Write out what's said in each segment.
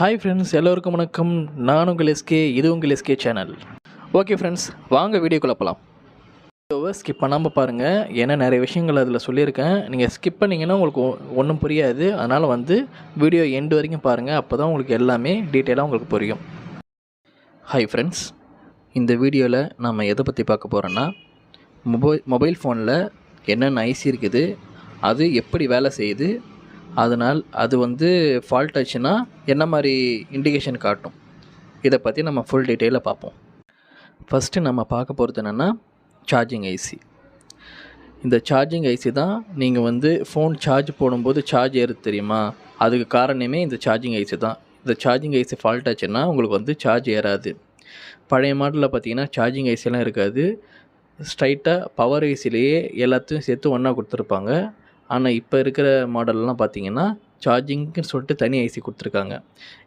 Hi friends எல்லோருக்கும் வணக்கம். நான் உங்கள் எஸ்கே இது உங்கள் எஸ்கே சேனல் ஓகே ஃப்ரெண்ட்ஸ் வாங்க வீடியோக்குள்ளே போகலாம் வீடியோவை ஸ்கிப் பண்ணாமல் பாருங்கள் ஏன்னா நிறைய விஷயங்கள் அதில் சொல்லியிருக்கேன். நீங்கள் ஸ்கிப் பண்ணிங்கன்னா உங்களுக்கு ஒன்றும் புரியாது. அதனால் வந்து வீடியோ எண்டு வரைக்கும் பாருங்கள் அப்போ தான் உங்களுக்கு எல்லாமே டீட்டெயிலாக உங்களுக்கு புரியும். ஹாய் ஃப்ரெண்ட்ஸ் இந்த வீடியோவில் நம்ம எதை பற்றி பார்க்க போகிறோன்னா மொபைல் மொபைல் ஃபோனில் என்னென்ன ஐசி இருக்குது அது எப்படி வேலை செய்யுது அதனால் அது வந்து ஃபால்ட் ஆச்சுன்னா என்ன மாதிரி இண்டிகேஷன் காட்டும்? இதை பற்றி நம்ம ஃபுல் டீட்டெயிலாக பார்ப்போம். ஃபஸ்ட்டு நம்ம பார்க்க போகிறது என்னென்னா சார்ஜிங் ஐசி இந்த சார்ஜிங் ஐசி தான் நீங்கள் வந்து ஃபோன் சார்ஜ் போடும்போது சார்ஜ் ஏறுது தெரியுமா? அதுக்கு காரணமே இந்த சார்ஜிங் ஐசி தான். இந்த சார்ஜிங் ஐசி ஃபால்ட் ஆச்சுன்னா உங்களுக்கு வந்து சார்ஜ் ஏறாது. பழைய மாடலில் பார்த்தீங்கன்னா சார்ஜிங் ஐசிலாம் இருக்காது. ஸ்ட்ரைட்டாக பவர் ஐசிலேயே எல்லாத்தையும் சேர்த்து ஒன்றா கொடுத்துருப்பாங்க. ஆனால் இப்போ இருக்கிற மாடல்லாம் பார்த்தீங்கன்னா சார்ஜிங்க்குன்னு சொல்லிட்டு தனி ஐசி கொடுத்துருக்காங்க.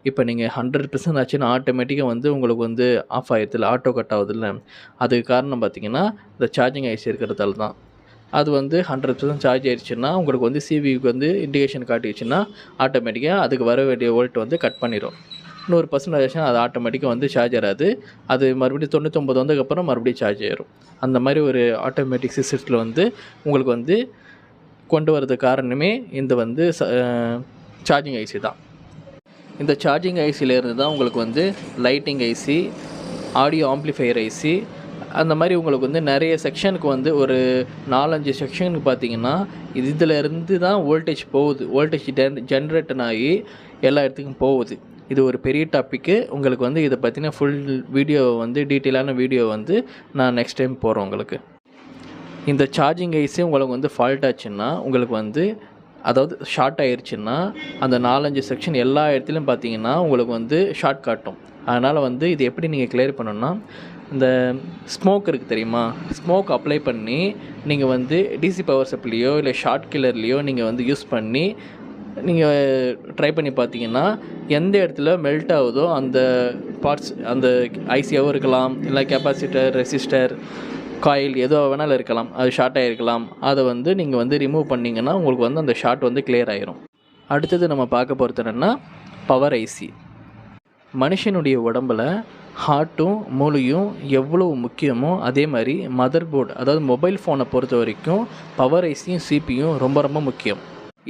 இப்போ நீங்கள் ஹண்ட்ரட் பர்சன்ட் ஆச்சுன்னா ஆட்டோமேட்டிக்காக வந்து உங்களுக்கு வந்து ஆஃப் ஆகிடுதில்ல ஆட்டோ கட் ஆகுதில்ல. அதுக்கு காரணம் பார்த்தீங்கன்னா இந்த சார்ஜிங் ஐசி இருக்கிறதால தான் அது வந்து ஹண்ட்ரட் பர்சன்ட் சார்ஜ் ஆயிடுச்சுன்னா உங்களுக்கு வந்து சிவிக்கு வந்து இண்டிகேஷன் காட்டிடுச்சுன்னா ஆட்டோமேட்டிக்காக அதுக்கு வர வேண்டிய வோல்ட் வந்து கட் பண்ணிடும் நூறு பர்சன்ட் ஆச்சுன்னா அது ஆட்டோமேட்டிக்காக வந்து சார்ஜ் ஆகாது அது மறுபடியும் தொண்ணூற்றொம்பது வந்ததுக்கப்புறம் மறுபடியும் சார்ஜ் ஆயிரும். அந்த மாதிரி ஒரு ஆட்டோமேட்டிக் சிஸ்டத்தில் வந்து உங்களுக்கு வந்து கொண்டு வரது காரணமே இந்த வந்து சார்ஜிங் ஐசி தான். இந்த சார்ஜிங் ஐசிலேருந்து தான் உங்களுக்கு வந்து lighting IC audio amplifier IC அந்த மாதிரி உங்களுக்கு வந்து நிறைய செக்ஷனுக்கு வந்து ஒரு நாலஞ்சு செக்ஷனுக்கு பார்த்தீங்கன்னா இது இதிலேருந்து தான் வோல்டேஜ் போகுது. வோல்டேஜ் ஜென் ஜென்ரேட்டன் ஆகி எல்லா இடத்துக்கும் போகுது. இது ஒரு பெரிய டாப்பிக்கு உங்களுக்கு வந்து இதை பற்றின ஃபுல் வீடியோ வந்து டீட்டெயிலான வீடியோ வந்து நான் நெக்ஸ்ட் டைம் போகிறேன் உங்களுக்கு. இந்த சார்ஜிங் ஐஸே உங்களுக்கு வந்து ஃபால்ட் ஆச்சுன்னா உங்களுக்கு வந்து அதாவது ஷார்ட் ஆயிடுச்சுன்னா அந்த நாலஞ்சு செக்ஷன் எல்லா இடத்துலையும் பார்த்தீங்கன்னா உங்களுக்கு வந்து ஷார்ட் காட்டும். அதனால் வந்து இது எப்படி நீங்கள் கிளியர் பண்ணணும்னா இந்த ஸ்மோக் இருக்குது தெரியுமா? ஸ்மோக் அப்ளை பண்ணி நீங்கள் வந்து டிசி பவர் சப்ளையோ இல்லை ஷார்ட் கில்லர்லேயோ நீங்கள் வந்து யூஸ் பண்ணி நீங்கள் ட்ரை பண்ணி பார்த்தீங்கன்னா எந்த இடத்துல மெல்ட் ஆகுதோ அந்த பார்ட்ஸ் அந்த ஐசியாகவும் இருக்கலாம் இல்லை கெப்பாசிட்டர் ரெசிஸ்டர் காயில் எதோ வேணாலும் இருக்கலாம். அது ஷார்ட் ஆகிருக்கலாம் அதை வந்து நீங்கள் வந்து ரிமூவ் பண்ணிங்கன்னா உங்களுக்கு வந்து அந்த ஷார்ட் வந்து கிளியர் ஆயிரும். அடுத்தது நம்ம பார்க்க போகிறது என்னென்னா பவர் ஐசி மனுஷனுடைய உடம்பில் ஹார்ட்டும் மூளையும் எவ்வளோ முக்கியமோ அதே மாதிரி மதர் போர்டு அதாவது மொபைல் ஃபோனை பொறுத்த வரைக்கும் பவர் ஐசியும் சிபியும் ரொம்ப ரொம்ப முக்கியம்.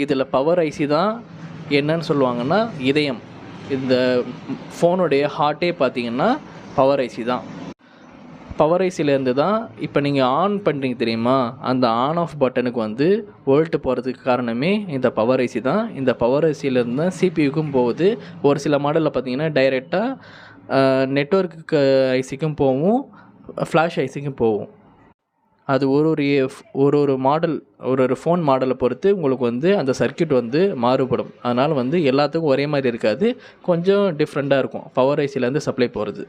இதில் பவர் ஐசி தான் என்னன்னு சொல்லுவாங்கன்னா இதயம். இந்த ஃபோனுடைய ஹார்ட்டே பார்த்தீங்கன்னா பவர் ஐசி தான். பவர் ஐசிலேருந்து தான் இப்போ நீங்கள் ஆன் பண்ணுறீங்க தெரியுமா? அந்த ஆன் ஆஃப் பட்டனுக்கு வந்து வோல்ட்டு போகிறதுக்கு காரணமே இந்த பவர் ஐசி தான். இந்த பவர் ஐசிலேருந்து தான் சிபியுக்கும் போகுது. ஒரு சில மாடலில் பார்த்தீங்கன்னா டைரெக்டாக நெட்ஒர்க்கு ஐசிக்கும் போகும் ஃப்ளாஷ் ஐசிக்கும் போகும் அது ஒரு ஒரு ஒரு ஒரு மாடல் ஒரு ஒரு ஃபோன் மாடலை பொறுத்து உங்களுக்கு வந்து அந்த சர்க்கியூட் வந்து மாறுபடும். அதனால் வந்து எல்லாத்துக்கும் ஒரே மாதிரி இருக்காது. கொஞ்சம் டிஃப்ரெண்ட்டாக இருக்கும். பவர் ஐசிலேருந்து சப்ளை போகிறது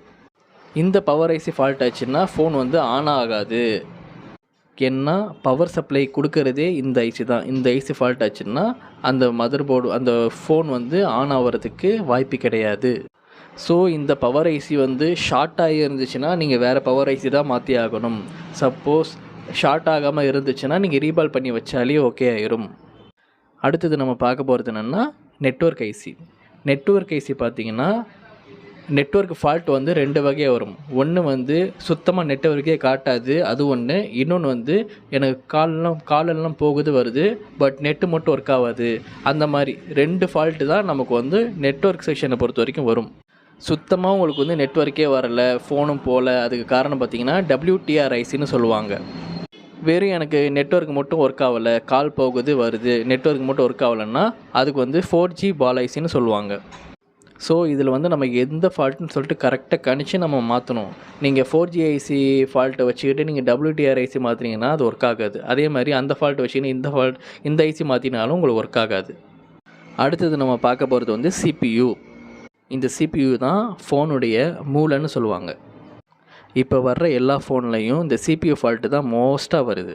இந்த பவர் ஐசி ஃபால்ட் ஆச்சுன்னா ஃபோன் வந்து ஆன் ஆகாது. ஏன்னா பவர் சப்ளை கொடுக்கறதே இந்த ஐசி தான். இந்த ஐசி ஃபால்ட் ஆச்சுன்னா அந்த மதர் போர்டு அந்த ஃபோன் வந்து ஆன் ஆகிறதுக்கு வாய்ப்பு கிடையாது. ஸோ இந்த பவர் ஐசி வந்து ஷார்ட் ஆகி இருந்துச்சுன்னா நீங்கள் வேறு பவர் ஐசி தான் மாற்றி ஆகணும். சப்போஸ் ஷார்ட் ஆகாமல் இருந்துச்சுன்னா நீங்கள் ரீபால் பண்ணி வச்சாலே ஓகே ஆயிரும். அடுத்தது நம்ம பார்க்க போகிறது என்னென்னா நெட்ஒர்க் ஐசி. நெட்ஒர்க் ஐசி பார்த்தீங்கன்னா நெட்ஒர்க் ஃபால்ட் வந்து ரெண்டு வகையாக வரும். ஒன்று வந்து சுத்தமாக நெட்ஒர்க்கே காட்டாது அது ஒன்று இன்னொன்று வந்து எனக்கு காலெல்லாம் காலெல்லாம் போகுது வருது பட் நெட்டு மட்டும் ஒர்க் ஆகாது. அந்த மாதிரி ரெண்டு ஃபால்ட்டு தான் நமக்கு வந்து நெட்ஒர்க் செக்ஷனை பொறுத்த வரைக்கும் வரும். சுத்தமாக உங்களுக்கு வந்து நெட்ஒர்க்கே வரலை ஃபோனும் போகல அதுக்கு காரணம் பார்த்தீங்கன்னா டபிள்யூடிஆர்ஐசின்னு சொல்லுவாங்க. வெறும் எனக்கு நெட்ஒர்க் மட்டும் ஒர்க் ஆகலை கால் போகுது வருது நெட்ஒர்க் மட்டும் ஒர்க் ஆகலைன்னா அதுக்கு வந்து ஃபோர் ஜி பாலைசின்னு சொல்லுவாங்க. ஸோ இதில் வந்து நம்ம எந்த ஃபால்ட்டுன்னு சொல்லிட்டு கரெக்டாக கணிச்சு நம்ம மாற்றணும் நீங்கள் ஃபோர் ஜி ஐசி ஃபால்ட்டை வச்சுக்கிட்டு நீங்கள் டபிள்யூடிஆர் ஐசி மாற்றினீங்கன்னா அது ஒர்க் ஆகாது. அதே மாதிரி அந்த ஃபால்ட் வச்சுக்கின்னு இந்த ஃபால்ட் இந்த ஐசி மாற்றினாலும் உங்களுக்கு ஒர்க் ஆகாது. அடுத்தது நம்ம பார்க்க போகிறது வந்து சிபியு இந்த சிபியு தான் ஃபோனுடைய மூளைன்னு சொல்லுவாங்க. இப்போ வர்ற எல்லா ஃபோன்லேயும் இந்த சிபியு ஃபால்ட்டு தான் மோஸ்ட்டாக வருது.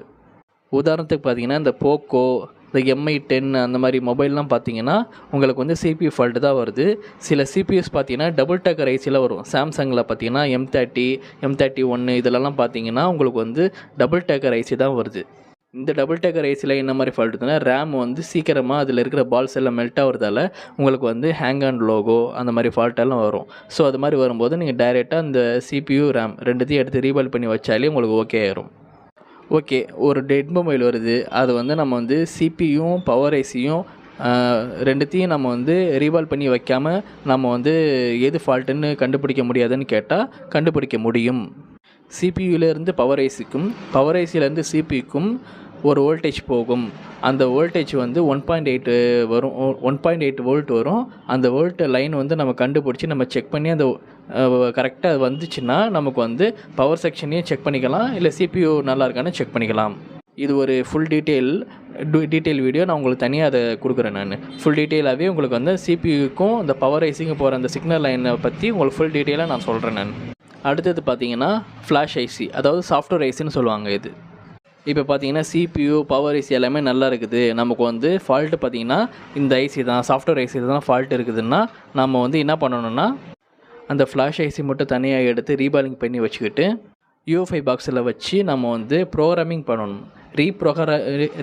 உதாரணத்துக்கு பார்த்தீங்கன்னா இந்த போக்கோ இந்த எம்ஐ டென் அந்த மாதிரி மொபைல்லாம் பார்த்தீங்கன்னா உங்களுக்கு வந்து சிபியூ ஃபால்ட்டு தான் வருது. சில சிபியூஸ் பார்த்தீங்கன்னா டபுள் டக்கர் ஐசியில் வரும். சாம்சங்கில் பார்த்தீங்கன்னா எம் தேர்ட்டி எம் தேர்ட்டி ஒன்று இதிலலாம் பார்த்தீங்கன்னா உங்களுக்கு வந்து டபுள் டக்கர் ஐசி தான் வருது. இந்த டபுள் டேக்கர் ஐசியில் என்ன மாதிரி ஃபால்ட் இருக்குன்னா ரேம் வந்து சீக்கிரமாக அதில் இருக்கிற பால்ஸ் எல்லாம் மெல்ட் ஆகிறதால உங்களுக்கு வந்து ஹேங் அண்ட் லோகோ அந்த மாதிரி ஃபால்ட்டெல்லாம் வரும். ஸோ அது மாதிரி வரும்போது நீங்கள் டைரெக்டாக அந்த சிபியூ ரேம் ரெண்டுத்தையும் எடுத்து ரீபால் பண்ணி வச்சாலே உங்களுக்கு ஓகே ஆயிரும். ஓகே ஒரு டெட் மொபைல் வருது. அது வந்து நம்ம வந்து சிபியும் பவர் ஐசியும் ரெண்டுத்தையும் நம்ம வந்து ரீவால் பண்ணி வைக்காமல் நம்ம வந்து எது ஃபால்ட்டுன்னு கண்டுபிடிக்க முடியாதுன்னு கேட்டால் கண்டுபிடிக்க முடியும். சிபியூலேருந்து பவர் ஐசிக்கும் பவர் ஐசிலேருந்து சிபிக்கும் ஒரு வோல்டேஜ் போகும். அந்த வோல்டேஜ் வந்து ஒன் பாயிண்ட் எயிட் வரும். ஒன் பாயிண்ட் எயிட் வோல்ட் வரும். அந்த வோல்ட் லைன் வந்து நம்ம கண்டுபிடிச்சி நம்ம செக் பண்ணி அந்த கரெக்டாக வந்துச்சுன்னா நமக்கு வந்து பவர் செக்ஷனையும் செக் பண்ணிக்கலாம். இல்லை சிபியூ நல்லா இருக்கான்னு செக் பண்ணிக்கலாம். இது ஒரு ஃபுல் டீட்டெயில் டீட்டெயில் வீடியோ நான் உங்களுக்கு தனியாக அதை கொடுக்குறேன் நான். ஃபுல் டீட்டெயிலாகவே உங்களுக்கு வந்து சிபியூக்கும் இந்த பவர் ஐசிங்க போகிற அந்த சிக்னல் லைனை பற்றி உங்களுக்கு ஃபுல் டீட்டெயிலாக நான் சொல்கிறேன் நான். அடுத்தது பார்த்தீங்கன்னா ஃப்ளாஷ் ஐசி அதாவது சாஃப்ட்வேர் ஐசின்னு சொல்லுவாங்க இது. இப்போ பார்த்தீங்கன்னா சிபியூ பவர் ஐசி எல்லாமே நல்லா இருக்குது. நமக்கு வந்து ஃபால்ட்டு பார்த்தீங்கன்னா இந்த ஐசி தான் சாஃப்ட்வேர் ஐசி தான் ஃபால்ட் இருக்குதுன்னா நம்ம வந்து என்ன பண்ணணும்னா அந்த ஃப்ளாஷ் ஐசி மட்டும் தனியாக எடுத்து ரீபாலிங் பண்ணி வச்சுக்கிட்டு யூஎஃப்ஐ பாக்ஸில் வச்சு நம்ம வந்து ப்ரோக்ராமிங் பண்ணணும். ரீப்ரோக்ரா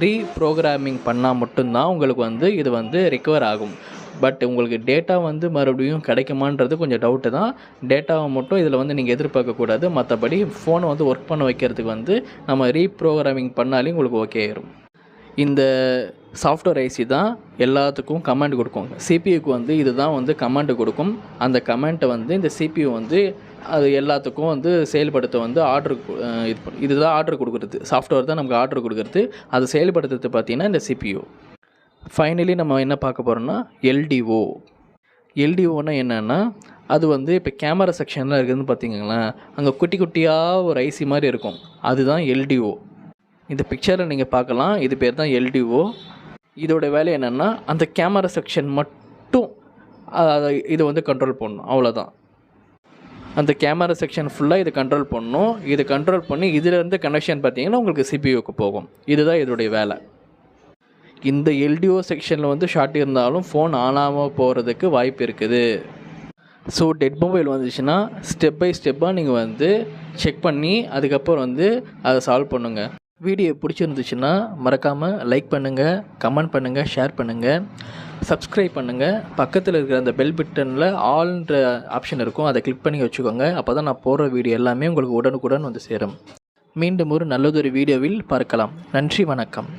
ரீப்ரோக்ராமிங் பண்ணால் மட்டும்தான் உங்களுக்கு வந்து இது வந்து ரிக்கவர் ஆகும். பட் உங்களுக்கு டேட்டா வந்து மறுபடியும் கிடைக்குமான்றது கொஞ்சம் டவுட்டு தான். டேட்டாவை மட்டும் இதில் வந்து நீங்கள் எதிர்பார்க்கக்கூடாது மற்றபடி ஃபோனை வந்து ஒர்க் பண்ண வைக்கிறதுக்கு வந்து நம்ம ரீப்ரோக்ராமிங் பண்ணாலே உங்களுக்கு ஓகே ஆயிரும். இந்த சாஃப்ட்வேர் ஐசி தான் எல்லாத்துக்கும் கமாண்ட் கொடுக்கும். சிபியூக்கு வந்து இதுதான் வந்து கமாண்ட் கொடுக்கும். அந்த கமெண்ட்டை வந்து இந்த சிபியூ வந்து அது எல்லாத்துக்கும் வந்து செயல்படுத்த வந்து ஆர்டர் இது இதுதான் ஆர்டர் கொடுக்குறது. சாஃப்ட்வேர் தான் நமக்கு ஆர்டர் கொடுக்குறது. அதை செயல்படுத்துறது பார்த்தீங்கன்னா இந்த சிபியூ ஃபைனலி நம்ம என்ன பார்க்க போகிறோம்னா எல்டிஓ எல்டிஓனா என்னென்னா அது வந்து இப்போ கேமரா செக்ஷனில் இருக்குதுன்னு பார்த்தீங்களேன் அங்கே குட்டி குட்டியாக ஒரு ஐசி மாதிரி இருக்கும். அதுதான் எல்டிஓ இந்த பிக்சரில் நீங்கள் பார்க்கலாம். இது பேர் தான் எல்டிஓ இதோட வேலை என்னென்னா அந்த கேமரா செக்ஷன் மட்டும் அதை இதை வந்து கண்ட்ரோல் பண்ணணும். அவ்வளோதான் அந்த கேமரா செக்ஷன் ஃபுல்லாக இதை கண்ட்ரோல் பண்ணணும். இதை கண்ட்ரோல் பண்ணி இதிலேருந்து கனெக்ஷன் பார்த்தீங்கன்னா உங்களுக்கு சிபியூக்கு போகும். இதுதான் இதோடைய வேலை. இந்த எல்டிஓ செக்ஷனில் வந்து ஷார்ட் இருந்தாலும் ஃபோன் ஆனாமல் போகிறதுக்கு வாய்ப்பு இருக்குது. ஸோ டெட் மொபைல் வந்துச்சுன்னா ஸ்டெப் பை ஸ்டெப்பாக நீங்கள் வந்து செக் பண்ணி அதுக்கப்புறம் வந்து அதை சால்வ் பண்ணுங்கள் வீடியோ பிடிச்சிருந்துச்சுன்னா மறக்காமல் லைக் பண்ணுங்கள் கமெண்ட் பண்ணுங்கள் ஷேர் பண்ணுங்கள் சப்ஸ்கிரைப் பண்ணுங்கள் பக்கத்தில் இருக்கிற அந்த பெல் பட்டனில் ஆல்ன்ற ஆப்ஷன் இருக்கும். அதை கிளிக் பண்ணி வச்சுக்கோங்க. அப்போ தான் நான் போடுற வீடியோ எல்லாமே உங்களுக்கு உடனுக்குடன் வந்து சேரும். மீண்டும் ஒரு நல்லதொரு வீடியோவில் பார்க்கலாம். நன்றி வணக்கம்.